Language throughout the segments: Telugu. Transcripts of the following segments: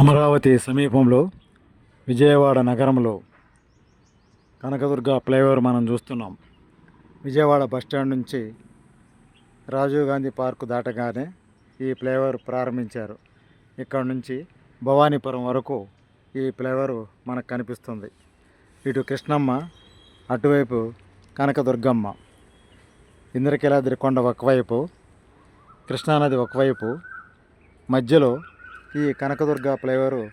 అమరావతి సమీపంలో విజయవాడ నగరంలో కనకదుర్గ ఫ్లైఓవర్ మనం చూస్తున్నాం. విజయవాడ బస్టాండ్ నుంచి రాజీవ్ గాంధీ పార్కు దాటగానే ఈ ఫ్లైఓవర్ ప్రారంభించారు. ఇక్కడ నుంచి భవానీపురం వరకు ఈ ఫ్లైఓవర్ మనకు కనిపిస్తుంది. ఇటు కృష్ణమ్మ అటువైపు కనకదుర్గమ్మ. ఇంద్రకీలాద్రి కొండ ఒకవైపు కృష్ణానది ఒకవైపు మధ్యలో ఈ కనకదుర్గ ఫ్లైఓవర్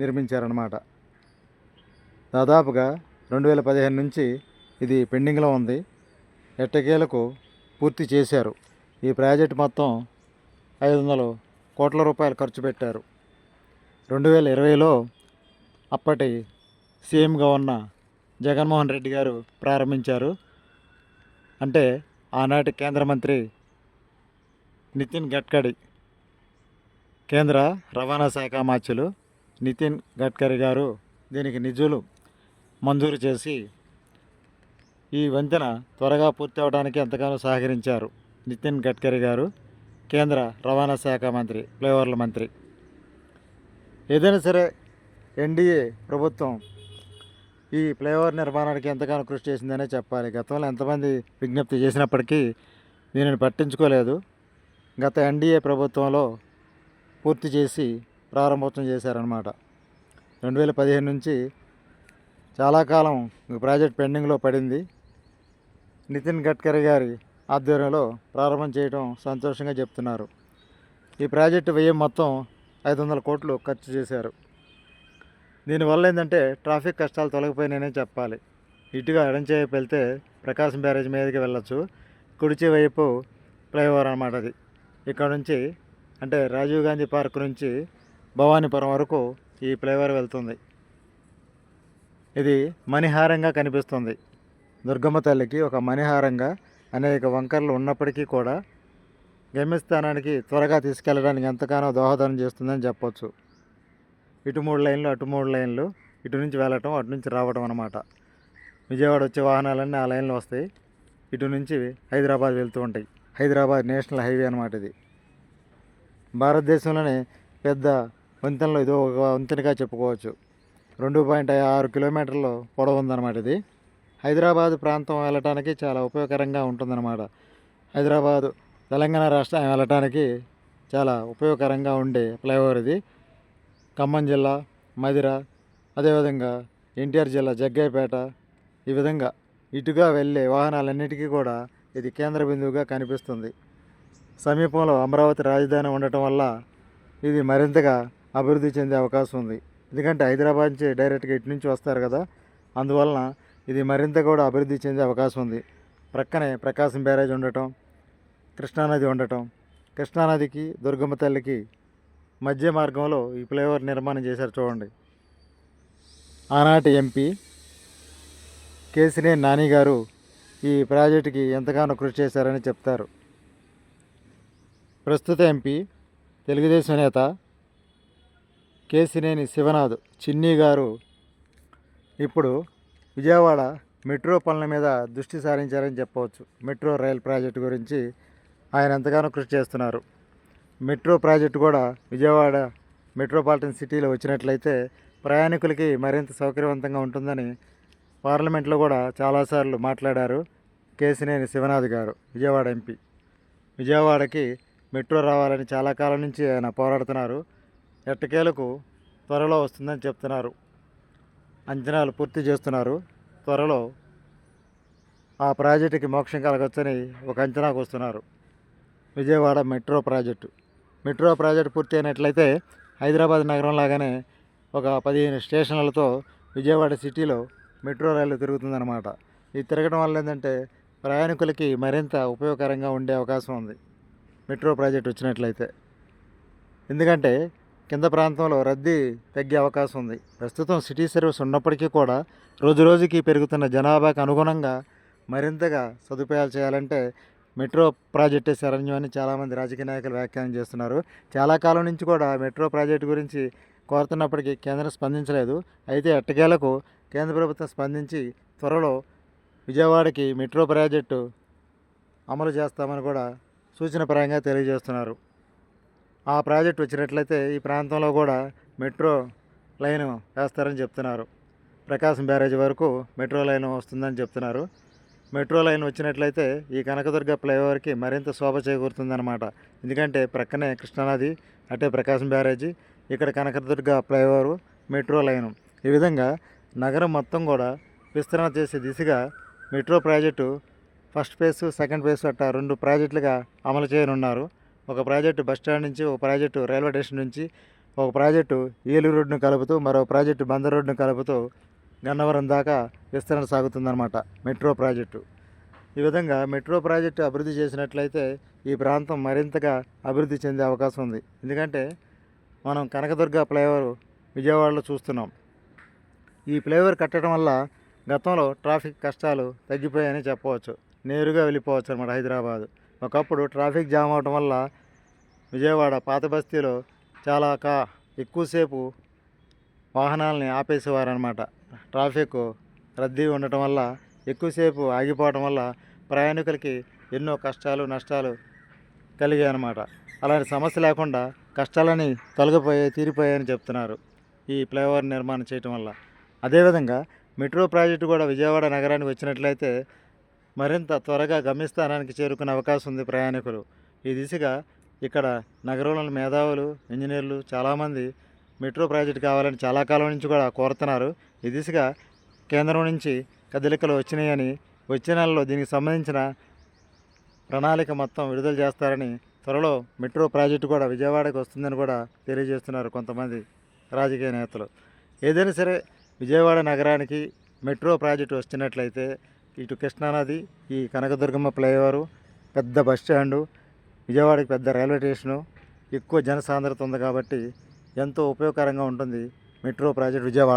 నిర్మించారన్నమాట. దాదాపుగా రెండు వేల పదిహేను నుంచి ఇది పెండింగ్లో ఉంది. ఎట్టకేలకు పూర్తి చేశారు. ఈ ప్రాజెక్ట్ మొత్తం ఐదు వందలు కోట్ల రూపాయలు ఖర్చు పెట్టారు. రెండు వేల ఇరవైలో అప్పటి సీఎంగా ఉన్న జగన్మోహన్ రెడ్డి గారు ప్రారంభించారు. అంటే ఆనాటి కేంద్ర మంత్రి నితిన్ గడ్కరీ కేంద్ర రవాణా శాఖ మార్చులు నితిన్ గడ్కరీ గారు దీనికి నిధులు మంజూరు చేసి ఈ వంతెన త్వరగా పూర్తి అవడానికి ఎంతగానో సహకరించారు నితిన్ గడ్కరీ గారు కేంద్ర రవాణా శాఖ మంత్రి ఫ్లైఓవర్ల మంత్రి. ఏదైనా సరే ఎన్డీఏ ప్రభుత్వం ఈ ఫ్లైఓవర్ నిర్మాణానికి ఎంతగానో కృషి చేసిందనే చెప్పాలి. గతంలో ఎంతమంది విజ్ఞప్తి చేసినప్పటికీ దీనిని పట్టించుకోలేదు. గత ఎన్డీఏ ప్రభుత్వంలో పూర్తి చేసి ప్రారంభోత్సవం చేశారనమాట రెండు వేల పదిహేను నుంచి చాలా కాలం ఈ ప్రాజెక్ట్ పెండింగ్లో పడింది. నితిన్ గడ్కరీ గారి ఆధ్వర్యంలో ప్రారంభం చేయడం సంతోషంగా చెప్తున్నారు. ఈ ప్రాజెక్టు వ్యయం మొత్తం ఐదు వందల కోట్లు ఖర్చు చేశారు. దీనివల్ల ఏంటంటే ట్రాఫిక్ కష్టాలు తొలగిపోయినాయనే చెప్పాలి. ఇటుగా ఎడంచేవైపు వెళ్తే ప్రకాశం బ్యారేజ్ మీదకి వెళ్ళొచ్చు. కుడిచే వైపు ఫ్లైఓవర్ అనమాట అది. ఇక్కడ నుంచి అంటే రాజీవ్ గాంధీ పార్క్ నుంచి భవానీపురం వరకు ఈ ఫ్లైఓవర్ వెళ్తుంది. ఇది మణిహారంగా కనిపిస్తుంది. దుర్గమ్మ తల్లికి ఒక మణిహారంగా అనేక వంకర్లు ఉన్నప్పటికీ కూడా గమ్యస్థానానికి త్వరగా తీసుకెళ్ళడానికి ఎంతగానో దోహదం చేస్తుందని చెప్పొచ్చు. ఇటు మూడు లైన్లు అటు మూడు లైన్లు ఇటు నుంచి వెళ్ళటం అటు నుంచి రావడం అనమాట విజయవాడ వచ్చే వాహనాలన్నీ ఆ లైన్లో వస్తాయి. ఇటు నుంచి హైదరాబాద్ వెళ్తూ ఉంటాయి. హైదరాబాద్ నేషనల్ హైవే అనమాట ఇది. భారతదేశంలోనే పెద్ద వంతెనలో ఇది ఒక వంతెనగా చెప్పుకోవచ్చు. రెండు పాయింట్ ఆరు కిలోమీటర్లు పొడవు ఉందన్నమాట ఇది. హైదరాబాద్ ప్రాంతం వెళ్ళటానికి చాలా ఉపయోగకరంగా ఉంటుందన్నమాట. హైదరాబాదు తెలంగాణ రాష్ట్రం వెళ్ళటానికి చాలా ఉపయోగకరంగా ఉండే ఫ్లైఓవర్ ఇది. ఖమ్మం జిల్లా మదిర అదేవిధంగా ఎన్టీఆర్ జిల్లా జగ్గైపేట ఈ విధంగా ఇటుగా వెళ్ళే వాహనాలన్నిటికీ కూడా ఇది కేంద్ర బిందువుగా కనిపిస్తుంది. సమీపంలో అమరావతి రాజధాని ఉండటం వల్ల ఇది మరింతగా అభివృద్ధి చెందే అవకాశం ఉంది. ఎందుకంటే హైదరాబాద్ నుంచి డైరెక్ట్గా ఇటు నుంచి వస్తారు కదా అందువలన ఇది మరింత కూడా అభివృద్ధి చెందే అవకాశం ఉంది. ప్రక్కనే ప్రకాశం బ్యారేజ్ ఉండటం కృష్ణానది ఉండటం కృష్ణానదికి దుర్గమ్మ తల్లికి మధ్య మార్గంలో ఈ ఫ్లైఓవర్ నిర్మాణం చేశారు చూడండి. ఆనాటి ఎంపీ కేసినే నాని గారు ఈ ప్రాజెక్టుకి ఎంతగానో కృషి చేశారని చెప్తారు. ప్రస్తుత ఎంపీ తెలుగుదేశం నేత కేసినేని శివనాథ్ చిన్ని గారు ఇప్పుడు విజయవాడ మెట్రో పనుల మీద దృష్టి సారించారని చెప్పవచ్చు. మెట్రో రైల్ ప్రాజెక్టు గురించి ఆయన ఎంతగానో కృషి చేస్తున్నారు. మెట్రో ప్రాజెక్టు కూడా విజయవాడ మెట్రోపాలిటన్ సిటీలో వచ్చినట్లయితే ప్రయాణికులకి మరింత సౌకర్యవంతంగా ఉంటుందని పార్లమెంట్లో కూడా చాలాసార్లు మాట్లాడారు కేసినేని శివనాథ్ గారు విజయవాడ ఎంపీ. విజయవాడకి మెట్రో రావాలని చాలా కాలం నుంచి ఆయన పోరాడుతున్నారు. ఎట్టకేలకు త్వరలో వస్తుందని చెప్తున్నారు. అంచనాలు పూర్తి చేస్తున్నారు. త్వరలో ఆ ప్రాజెక్టుకి మోక్షం కలగొచ్చని ఒక అంచనాకు వస్తున్నారు. Vijayawada metro project. Metro project పూర్తి అయినట్లయితే హైదరాబాద్ నగరం లాగానే ఒక పదిహేను స్టేషన్లతో విజయవాడ సిటీలో మెట్రో రైలు తిరుగుతుందన్నమాట. ఇది తిరగడం వల్ల ఏంటంటే ప్రయాణికులకి మరింత ఉపయోగకరంగా ఉండే అవకాశం ఉంది. మెట్రో ప్రాజెక్ట్ వచ్చినట్లయితే. ఎందుకంటే కింద ప్రాంతంలో రద్దీ తగ్గే అవకాశం ఉంది. ప్రస్తుతం సిటీ సర్వీస్ ఉన్నప్పటికీ కూడా రోజు రోజుకి పెరుగుతున్న జనాభాకు అనుగుణంగా మరింతగా సదుపాయాలు చేయాలంటే మెట్రో ప్రాజెక్టే శరణ్యం అని చాలామంది రాజకీయ నాయకులు వ్యాఖ్యానం చేస్తున్నారు. చాలా కాలం నుంచి కూడా మెట్రో ప్రాజెక్టు గురించి కోరుతున్నప్పటికీ కేంద్రం స్పందించలేదు. అయితే ఎట్టకేలకు కేంద్ర ప్రభుత్వం స్పందించి త్వరలో విజయవాడకి మెట్రో ప్రాజెక్టు అమలు చేస్తామని కూడా సూచనపరంగా తెలియజేస్తున్నారు. ఆ ప్రాజెక్ట్ వచ్చినట్లయితే ఈ ప్రాంతంలో కూడా మెట్రో లైన్ వేస్తారని చెప్తున్నారు. ప్రకాశం బ్యారేజ్ వరకు మెట్రో లైన్ వస్తుందని చెప్తున్నారు. మెట్రో లైన్ వచ్చినట్లయితే ఈ కనకదుర్గ ఫ్లైఓవర్కి మరింత శోభ చేకూరుతుందన్నమాట. ఎందుకంటే ప్రక్కనే కృష్ణానది అటే ప్రకాశం బ్యారేజీ ఇక్కడ కనకదుర్గ ఫ్లైఓవర్ మెట్రో లైను. ఈ విధంగా నగరం మొత్తం కూడా విస్తరణ చేసే దిశగా metro project first phase second phase అట్ట రెండు ప్రాజెక్టులుగా అమలు చేయనున్నారు. ఒక ప్రాజెక్టు బస్ స్టాండ్ నుంచి ఒక ప్రాజెక్టు రైల్వే స్టేషన్ నుంచి ఒక ప్రాజెక్టు ఏలూరు రోడ్డును కలుపుతూ మరో ప్రాజెక్టు బందర్ రోడ్డును కలుపుతూ గన్నవరం దాకా విస్తరణ సాగుతుందన్నమాట మెట్రో ప్రాజెక్టు. ఈ విధంగా మెట్రో ప్రాజెక్టు అభివృద్ధి చేసినట్లయితే ఈ ప్రాంతం మరింతగా అభివృద్ధి చెందే అవకాశం ఉంది. ఎందుకంటే మనం కనకదుర్గ ఫ్లైఓవర్ విజయవాడలో చూస్తున్నాం. ఈ ఫ్లైఓవర్ కట్టడం వల్ల గతంలో ట్రాఫిక్ కష్టాలు తగ్గిపోయాయని చెప్పవచ్చు. నేరుగా వెళ్ళిపోవచ్చు అనమాట హైదరాబాద్. ఒకప్పుడు ట్రాఫిక్ జామ్ అవడం వల్ల విజయవాడ పాత బస్తీలో చాలా కా ఎక్కువసేపు వాహనాలని ఆపేసేవారనమాట ట్రాఫిక్ రద్దీ ఉండటం వల్ల ఎక్కువసేపు ఆగిపోవడం వల్ల ప్రయాణికులకి ఎన్నో కష్టాలు నష్టాలు కలిగాయి అనమాట అలాంటి సమస్య లేకుండా కష్టాలని తొలగిపోయాయి తీరిపోయాయని చెప్తున్నారు ఈ ఫ్లైఓవర్ నిర్మాణం చేయటం వల్ల. అదేవిధంగా మెట్రో ప్రాజెక్టు కూడా విజయవాడ నగరానికి వచ్చినట్లయితే మరింత త్వరగా గమ్యస్థానానికి చేరుకునే అవకాశం ఉంది ప్రయాణికులు. ఈ దిశగా ఇక్కడ నగరంలోని మేధావులు ఇంజనీర్లు చాలామంది మెట్రో ప్రాజెక్ట్ కావాలని చాలా కాలం నుంచి కూడా కోరుతున్నారు. ఈ దిశగా కేంద్రం నుంచి కదలికలు వచ్చినాయని వచ్చే నెలలో దీనికి సంబంధించిన ప్రణాళిక మొత్తం విడుదల చేస్తారని త్వరలో మెట్రో ప్రాజెక్టు కూడా విజయవాడకు వస్తుందని కూడా తెలియజేస్తున్నారు కొంతమంది రాజకీయ నేతలు. ఏదైనా సరే విజయవాడ నగరానికి మెట్రో ప్రాజెక్టు వచ్చినట్లయితే ఇటు కృష్ణానది ఈ కనకదుర్గమ్మ ఫ్లైఓవరు పెద్ద బస్ స్టాండు విజయవాడకి పెద్ద రైల్వే స్టేషను ఎక్కువ జనసాంద్రత ఉంది కాబట్టి ఎంతో ఉపయోగకరంగా ఉంటుంది మెట్రో ప్రాజెక్ట్ విజయవాడ.